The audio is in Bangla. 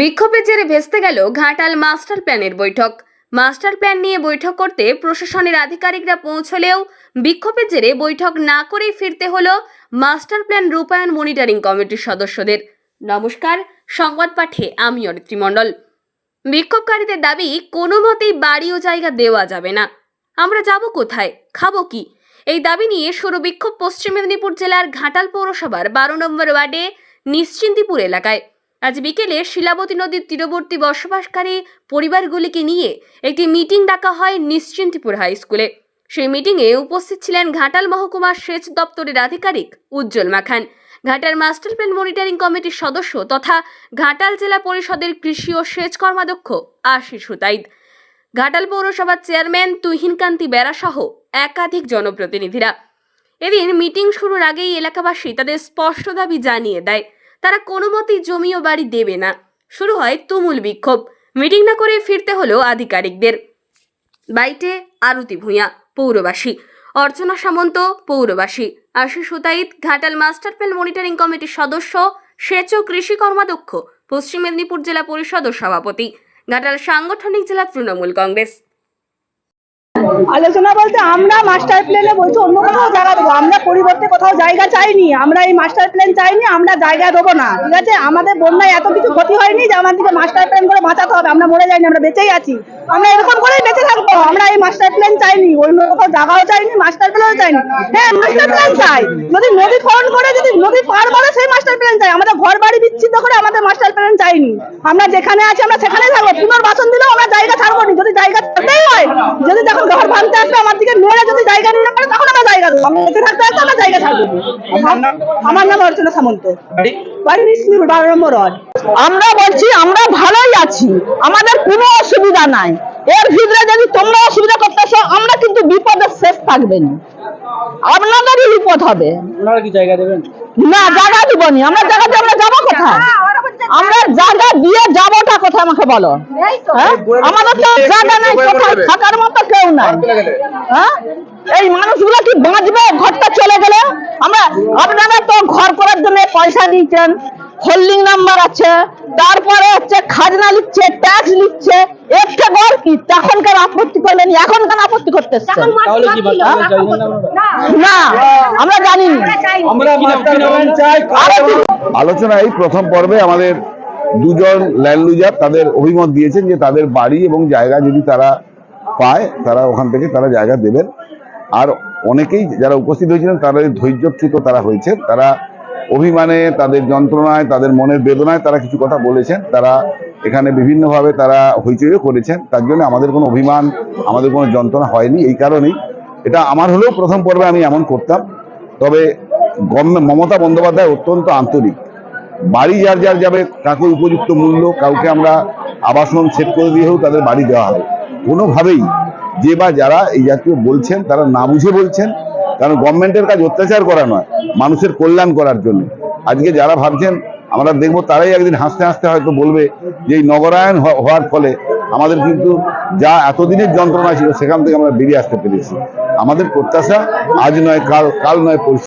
বিক্ষোভের জেরে ভেস্তে গেল ঘাটাল মাস্টার প্ল্যানের বৈঠক। মাস্টার প্ল্যান নিয়ে বৈঠক করতে প্রশাসনের আধিকারিকরা পৌঁছলেও বিক্ষোভের জেরে বৈঠক না করেই ফিরতে হলো মাস্টার প্ল্যান রূপায়ণ মনিটরিং কমিটির সদস্যদের। নমস্কার, সংবাদ পাঠে আমি অরিত্রী মণ্ডল। বিক্ষোভকারীদের দাবি, কোনো মতেই বাড়ি ও জায়গা দেওয়া যাবে না। আমরা যাব কোথায়? খাব কি? এই দাবি নিয়ে শুরু বিক্ষোভ পশ্চিম মেদিনীপুর জেলার ঘাটাল পৌরসভার বারো নম্বর ওয়ার্ডে নিশ্চিন্তিপুর এলাকায়। আজ বিকেলে শিলাবতী নদীর তীরবর্তী বসবাসকারী পরিবারগুলিকে নিয়ে একটি মিটিং ডাকা হয় নিশ্চিন্তিপুর হাই স্কুলে। সেই মিটিংয়ে উপস্থিত ছিলেন ঘাটাল মহকুমার সেচ দপ্তরের আধিকারিক Ujjwal Makhan. Ghatal master plan monitoring কমিটির সদস্য তথা ঘাটাল জেলা পরিষদের কৃষি ও সেচ কর্মাধ্যক্ষ আশিস হুতাইদ। ঘাটাল পৌরসভার চেয়ারম্যান তুহিনকান্তি বেরা সহ একাধিক জনপ্রতিনিধিরা। এদিন মিটিং শুরুর আগেই এলাকাবাসী তাদের স্পষ্ট দাবি জানিয়ে দেয়। তারা কোনো মতেই জমি ও বাড়ি দেবে না। শুরু হয় তুমুল বিক্ষোভ। মিটিং না করে ফিরতে হলো আধিকারিকদের। বাইটে আরতি ভূঁইয়া, পৌরবাসী। Archana Samanta, পৌরবাসী। Ashis Hutait Ghatal master plan monitoring কমিটির সদস্য। সেচ ও কৃষি কর্মাধ্যক্ষ। পশ্চিম মেদিনীপুর জেলা পরিষদ ও সভাপতি। ঘাটাল সাংগঠনিক জেলা তৃণমূল কংগ্রেস। আলোচনা বলতে আমরা মাস্টার প্ল্যানে বলছি অন্য কোথাও জায়গা দেবো। আমরা পরিবর্তে কোথাও জায়গা চাইনি। আমরা এই মাস্টার প্ল্যান চাইনি, আমরা জায়গা দেবো না। ঠিক আছে? আমাদের বন্যায় এত কিছু ক্ষতি হয়নি যে আমাদেরকে মাস্টার প্ল্যান করে বাঁচাতে হবে। আমরা মরে যাইনি, আমরা বেঁচেই আছি। আমরা এরকম করেই বেঁচে থাকব। আমরা এই মাস্টার প্ল্যান চাইনি। অন্য কোথাও জায়গাও চাইনি মাস্টার প্ল্যানও চাইনি। হ্যাঁ মাস্টার প্ল্যান চাই। যদি নদী খনন করে, যদি নদী পার করে, সেই মাস্টার প্ল্যান চাই। আমাদের ঘর বাড়ি বিচ্ছিন্ন করে আমাদের মাস্টার প্ল্যান চাইনি। আমরা যেখানে আছি, আমরা সেখানেই থাকব। পুনর্বাসন দিলেও আমরা জায়গা ছাড়বো না। যদি জায়গা ছাড়তেই হয়, যদি যখন আসবে আমার দিকে মেরে যদি জায়গা নিয়ে পারে তখন আমরা জায়গা দেবো। আমরা বেঁচে থাকতে আসলে আমরা জায়গা ছাড়বো আমার- আমার নাম অর্চনা সামন্ত। বাড়ি? বিষ্ণুপুর বারো নম্বর ওয়ার্ড। আমরা বলছি আমরা ভালোই আছি। আমাদের কোনো অসুবিধা নাই। এর ভিতরে যদি তোমরা অসুবিধা করতেছো আমরা কিন্তু বিপদের শেষ থাকবে না। আপনাদেরই বিপদ হবে। আপনারা কি জায়গা দেবেন? না জায়গা দিবনি আমরা জায়গা দিয়ে আমরা যাব কোথায়? আমরা জায়গা দিয়ে যাবোটা কোথায় আমাকে বলো। হ্যাঁ? আমাদের তো জায়গা নাই কোথায় থাকার মতো কেউ নাই। হ্যাঁ? এই মানুষগুলো কি বাঁচবে ঘরটা চলে গেলে? আমরা আপনারা তো ঘর করার জন্য পয়সা দিয়েছেন হোল্ডিং নাম্বার আছে তারপরে হচ্ছে খাজনা লিখছে ট্যাক্স লিখছে একটা ঘর কি? তখনকার আপত্তি করলেন এখনকার আপত্তি করতেছে? না। আমরা জানি। আলোচনা এই প্রথম পর্বে আমাদের দুজন ল্যান্ড লুজার তাদের অভিমত দিয়েছেন যে তাদের বাড়ি এবং জায়গা যদি তারা পায় তারা ওখান থেকে তারা জায়গা দেবেন। আর অনেকেই যারা উপস্থিত হয়েছিলেন তারা ধৈর্যচ্যুত তারা হয়েছে তারা অভিমানে তাদের যন্ত্রণায় তাদের মনের বেদনায় তারা কিছু কথা বলেছেন। তারা এখানে বিভিন্নভাবে তারা হইচইও করেছেন। তার জন্য আমাদের কোনো অভিমান আমাদের কোনো যন্ত্রণা হয়নি এই কারণেই। এটা আমার হলেও প্রথম পর্বে আমি এমন করতাম। তবে মমতা বন্দ্যোপাধ্যায় অত্যন্ত আন্তরিক। বাড়ি যার যার যাবে কাকে উপযুক্ত মূল্য, কাউকে আমরা আবাসন সেট করে দিয়েও তাদের বাড়ি দেওয়া হবে। কোনোভাবেই যে বা যারা এই জাতীয় বলছেন, তারা না বুঝে বলছেন, কারণ গভর্নমেন্টের কাজ অত্যাচার করা নয়, মানুষের কল্যাণ করার জন্য। আজকে যারা ভাবছেন, আমরা দেখব তারাই একদিন হাসতে হাসতে হয়তো বলবে যে এই নগরায়ণ হওয়ার ফলে আমাদের কিন্তু যা এতদিনের যন্ত্রণা ছিল, সেখান থেকে আমরা বেরিয়ে আসতে পেরেছি। আমাদের প্রত্যাশা আজ নয়, কাল কাল নয়, পরশু